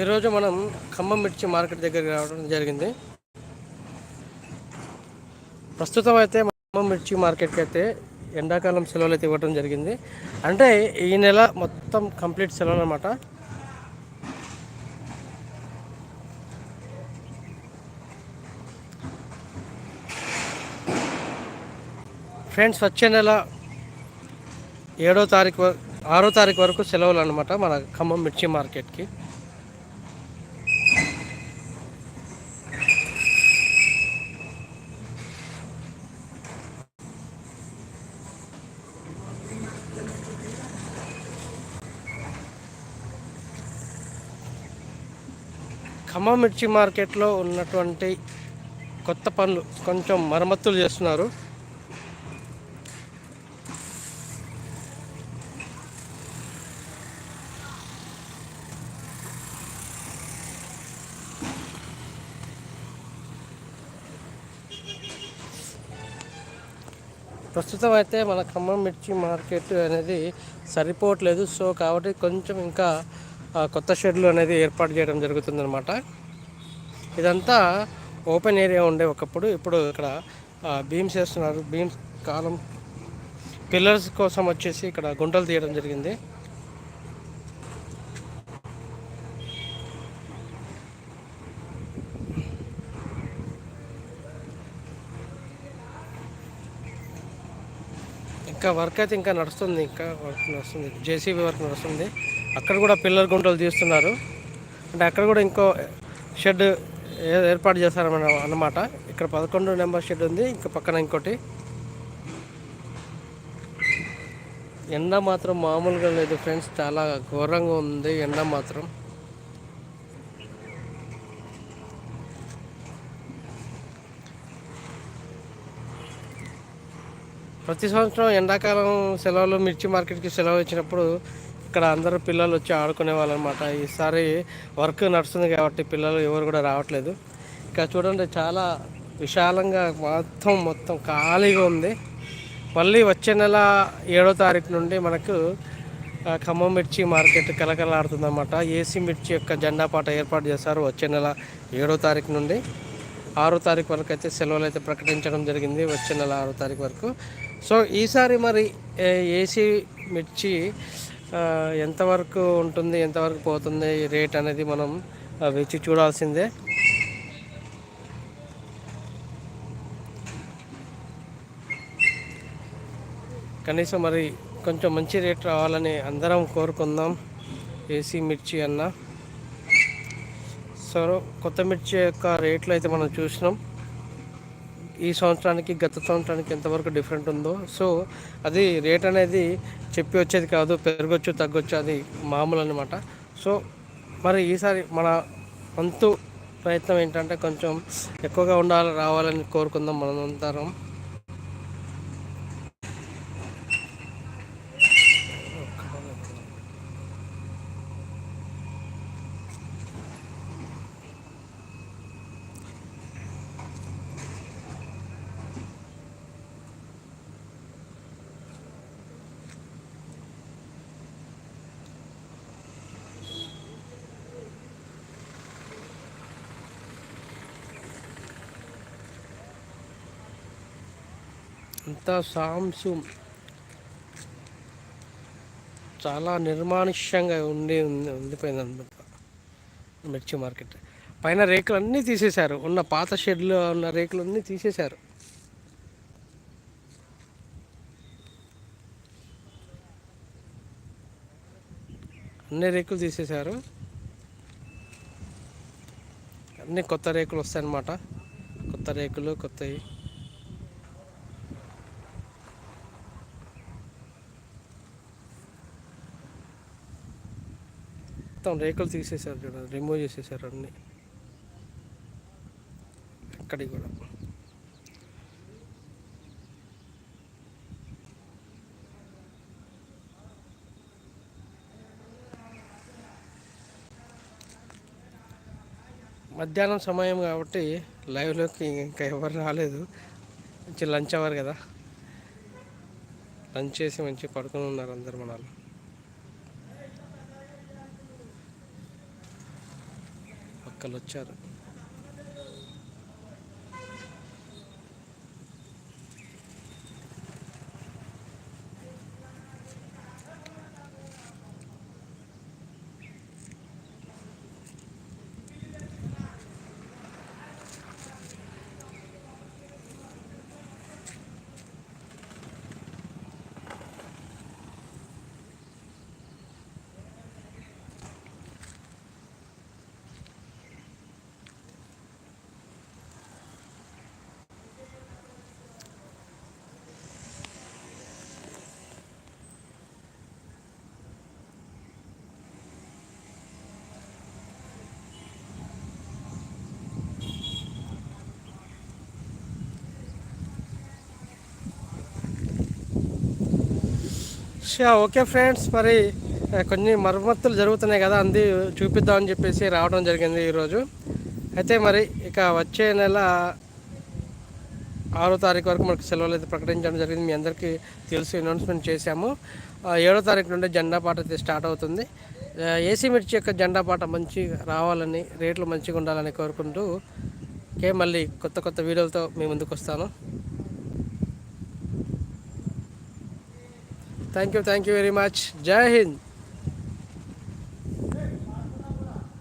ఈరోజు మనం ఖమ్మం మిర్చి మార్కెట్ దగ్గరికి రావడం జరిగింది. ప్రస్తుతం అయితే ఖమ్మం మిర్చి మార్కెట్కి అయితే ఎండాకాలం సెలవులు అయితే ఇవ్వడం జరిగింది. అంటే ఈ నెల మొత్తం కంప్లీట్ సెలవులు అనమాట ఫ్రెండ్స్ వచ్చే నెల ఏడో తారీఖు ఆరో తారీఖు వరకు సెలవులు అనమాట మన ఖమ్మం మిర్చి మార్కెట్కి. ఖమ్మం మిర్చి మార్కెట్లో ఉన్నటువంటి కొత్త పనులు కొంచెం మరమ్మతులు చేస్తున్నారు. ప్రస్తుతం అయితే మన ఖమ్మం మిర్చి మార్కెట్ అనేది సరిపోవట్లేదు. సో కాబట్టి కొంచెం ఇంకా కొత్త షెడ్లు అనేది ఏర్పాటు చేయడం జరుగుతుందన్నమాట. ఇదంతా ఓపెన్ ఏరియా ఉండే ఒకప్పుడు ఇప్పుడు ఇక్కడ బీమ్స్ వేస్తున్నారు బీమ్స్ కాలం పిల్లర్స్ కోసం వచ్చేసి ఇక్కడ గుంటలు తీయడం జరిగింది. ఇంకా వర్క్ అయితే ఇంకా నడుస్తుంది ఇంకా వర్క్ నడుస్తుంది. జేసీబీ వర్క్ నడుస్తుంది. అక్కడ కూడా పిల్లర్ గుంటలు తీస్తున్నారు. అంటే అక్కడ కూడా ఇంకో షెడ్ ఏర్పాటు చేస్తారన్న అన్నమాట. ఇక్కడ పదకొండు నెంబర్ షెడ్ ఉంది ఇంకా పక్కన ఇంకోటి. ఎండ మాత్రం మామూలుగా లేదు ఫ్రెండ్స్ చాలా ఘోరంగా ఉంది ఎండ మాత్రం. ప్రతి సంవత్సరం ఎండాకాలం సెలవులు మిర్చి మార్కెట్కి సెలవు ఇచ్చినప్పుడు ఇక్కడ అందరూ పిల్లలు వచ్చి ఆడుకునే వాళ్ళు అనమాట ఈసారి వర్క్ నడుస్తుంది కాబట్టి పిల్లలు ఎవరు కూడా రావట్లేదు. ఇక్కడ చూడండి చాలా విశాలంగా మొత్తం మొత్తం ఖాళీగా ఉంది. మళ్ళీ వచ్చే నెల ఏడో తారీఖు నుండి మనకు ఖమ్మం మిర్చి మార్కెట్ కలకలాడుతుందన్నమాట ఏసీ మిర్చి యొక్క జెండా పాట ఏర్పాటు చేశారు వచ్చే నెల ఏడో తారీఖు నుండి. ఆరో తారీఖు వరకు అయితే సెలవులు అయితే ప్రకటించడం జరిగింది వచ్చే నెల ఆరో తారీఖు వరకు. సో ఈసారి మరి ఏసీ మిర్చి ఎంతవరకు ఉంటుంది ఎంతవరకు పోతుంది రేట్ అనేది మనం వెచ్చి వేచి చూడాల్సిందే. కనీసం మరి కొంచెం మంచి రేట్ రావాలని అందరం కోరుకుందాం. ఏసీ మిర్చి అన్న. సో కొత్త మిర్చి యొక్క రేట్లు అయితే మనం చూసినాం. ఈ సంవత్సరానికి గత సంవత్సరానికి ఎంతవరకు డిఫరెంట్ ఉందో. సో అది రేట్ అనేది చెప్పి వచ్చేది కాదు పెరగొచ్చు తగ్గొచ్చు అది మామూలు అనమాట సో మరి ఈసారి మన వంతు ప్రయత్నం ఏంటంటే కొంచెం ఎక్కువగా ఉండాలి రావాలని కోరుకుందాం మనం అంతా సాంశం చాలా నిర్మానుష్యంగా ఉండి ఉండిపోయింది అనమాట మిర్చి మార్కెట్. పైన రేకులు అన్నీ తీసేశారు. ఉన్న పాత షెడ్లో ఉన్న రేకులు అన్నీ తీసేశారు. అన్ని రేకులు తీసేశారు. అన్నీ కొత్త రేకులు వస్తాయన్నమాట. కొత్త రేకులు కొత్తవి మొత్తం రేకులు తీసేశారు చూడండి రిమూవ్ చేసేసారు అన్ని. ఎక్కడికి కూడా. మధ్యాహ్నం సమయం కాబట్టి లైవ్లోకి ఇంకా ఎవరు రాలేదు. మంచి లంచ్ అవర్ కదా. లంచ్ చేసి మంచిగా పడుకుని ఉన్నారు అందరు మన వాళ్ళు అక్కలు వచ్చారు షా ఓకే ఫ్రెండ్స్ మరి కొన్ని మరమ్మతులు జరుగుతున్నాయి కదా అంది చూపిద్దామని చెప్పేసి రావడం జరిగింది ఈరోజు. అయితే మరి ఇక వచ్చే నెల ఆరో తారీఖు వరకు మనకు సెలవులు అయితే ప్రకటించడం జరిగింది. మీ అందరికీ తెలుసు అనౌన్స్మెంట్ చేశాము. ఏడో తారీఖు నుండి జెండా పాట అయితే స్టార్ట్ అవుతుంది. ఏసీ మిర్చి యొక్క జెండా పాట మంచి రావాలని రేట్లు మంచిగా ఉండాలని కోరుకుంటూ ఓకే మళ్ళీ కొత్త కొత్త వీడియోలతో మీ ముందుకు వస్తాను. Thank you, thank you very much. Jai Hind.